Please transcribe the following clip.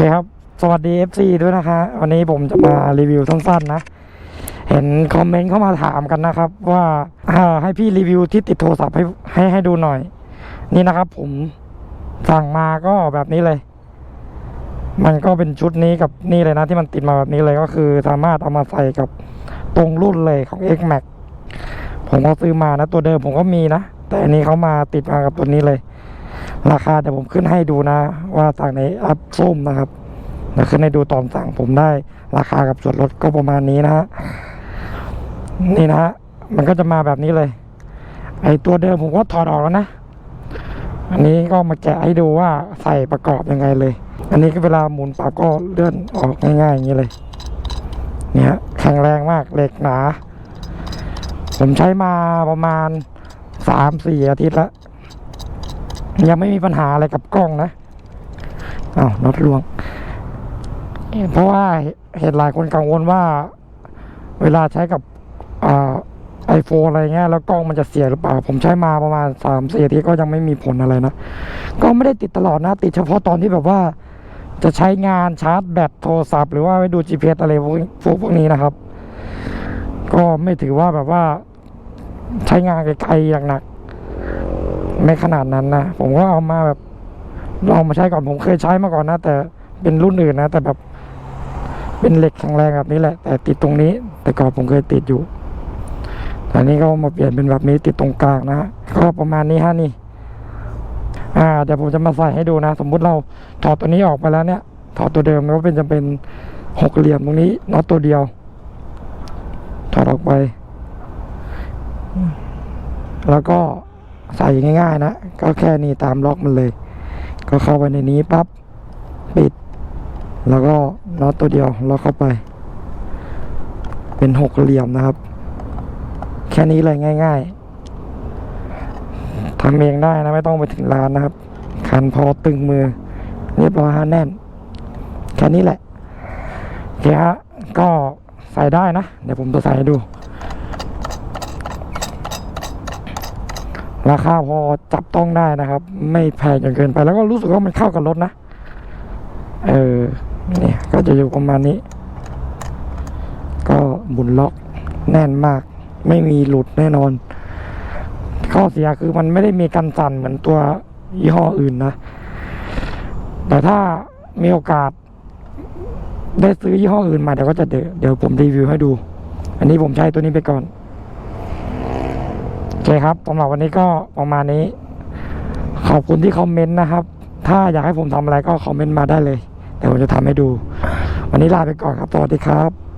คครับ สวัสดี FC ด้วยนะคะ วันนี้ผมจะมารีวิวสั้นๆนะ เห็นคอมเมนต์เข้ามาถามกันนะครับ ว่าให้พี่รีวิวที่ติดโทรศัพท์ให้ให้ให้ดูหน่อย นี่นะครับ ผมสั่งมาก็แบบนี้เลย มันก็เป็นชุดนี้กับนี่เลยนะ ที่มันติดมาแบบนี้เลยก็คือ สามารถเอามาใส่กับตรงรุ่นเลยของ X Max ผมก็ซื้อมานะ ตัวเดิมผมก็มีนะ แต่อันนี้เขามาติดมากับตัวนี้เลย ราคาเดี๋ยวผมขึ้นให้ดูนะ ว่าสั่งในแอปส้มนะครับเดี๋ยวขึ้นให้ดูตอนสั่งผมได้ราคากับส่วนลดก็ประมาณนี้นะนี่นะฮะมันก็จะมาแบบนี้เลย ไอตัวเดิมผมก็ถอดออกแล้วนะ อันนี้ก็มาแกะให้ดูว่าใส่ประกอบยังไงเลย อันนี้ก็เวลาหมุนปรับก็เลื่อนออกง่ายๆอย่างนี้เลย เนี่ยแข็งแรงมากเหล็กหนา ผมใช้มาประมาณสามสี่อาทิตย์แล้ว ยังไม่มีปัญหาอะไรกับกล้องนะอ้าวน็อตลวง เพราะว่าเห็นหลายคนกังวลว่า เวลาใช้กับไอโฟนอะไรเงี้ยแล้วกล้องมันจะเสียหรือเปล่า ผมใช้มาประมาณสามสี่ทิตย์ก็ยังไม่มีผลอะไรนะก็ไม่ได้ติดตลอดนะติดเฉพาะตอนที่แบบว่า จะใช้งานชาร์จแบตโทรศัพท์หรือว่าไปดู GPS อะไรพวกพวกนี้นะครับ ก็ไม่ถือว่าแบบว่า ใช้งานไกลๆหนัก ไม่ขนาดนั้นนะ ผมก็เอามาแบบลองมาใช้ก่อนผมเคยใช้มาก่อนนะ แต่เป็นรุ่นอื่นนะ แต่แบบเป็นเหล็กแข็งแรงแบบนี้แหละ แต่ติดตรงนี้ แต่ก่อนผมเคยติดอยู่แต่นี้ก็มาเปลี่ยนเป็นแบบนี้ติดตรงกลางนะก็ประมาณนี้ฮะนี่อ่าเดี๋ยวผมจะมาใส่ให้ดูนะ สมมุติเราถอดตัวนี้ออกไปแล้วเนี่ย ถอดตัวเดิมแล้วเป็นจะเป็นหกเหลี่ยมตรงนี้น็อตตัวเดียว ถอดออกไป แล้วก็ ใส่ง่าย ๆ นะ ก็แค่นี้ตามล็อกมันเลย ก็เข้าไปในนี้ปั๊บปิด แล้วก็น็อตตัวเดียวล็อกเข้าไป เป็นหกเหลี่ยมนะครับ แค่นี้เลยง่าย ๆทำเองได้นะไม่ต้องไปถึงร้านนะครับ คันพอตึงมือ เรียบร้อยฮะแน่น แค่นี้แหละโอเคฮะก็ใส่ได้นะ เดี๋ยวผมจะใส่ให้ดู ราคาพอจับต้องได้นะครับ ไม่แพงจนเกินไป แล้วก็รู้สึกว่ามันเข้ากับรถนะ เออเนี่ยก็จะอยู่ประมาณนี้ ก็หมุนล็อกแน่นมาก ไม่มีหลุดแน่นอน ข้อเสียคือมันไม่ได้มีกันสั่นเหมือนตัวยี่ห้ออื่นนะ แต่ถ้ามีโอกาส ได้ซื้อยี่ห้ออื่นมาเดี๋ยวก็จะเดี๋ยวผมรีวิวให้ดู อันนี้ผมใช้ตัวนี้ไปก่อน เคครับสำหรับวันนี้ก็ประมาณนี้ ขอบคุณที่คอมเมนต์นะครับ ถ้าอยากให้ผมทำอะไรก็คอมเมนต์มาได้เลย เดี๋ยวผมจะทำให้ดู วันนี้ลาไปก่อนครับสวัสดีครับ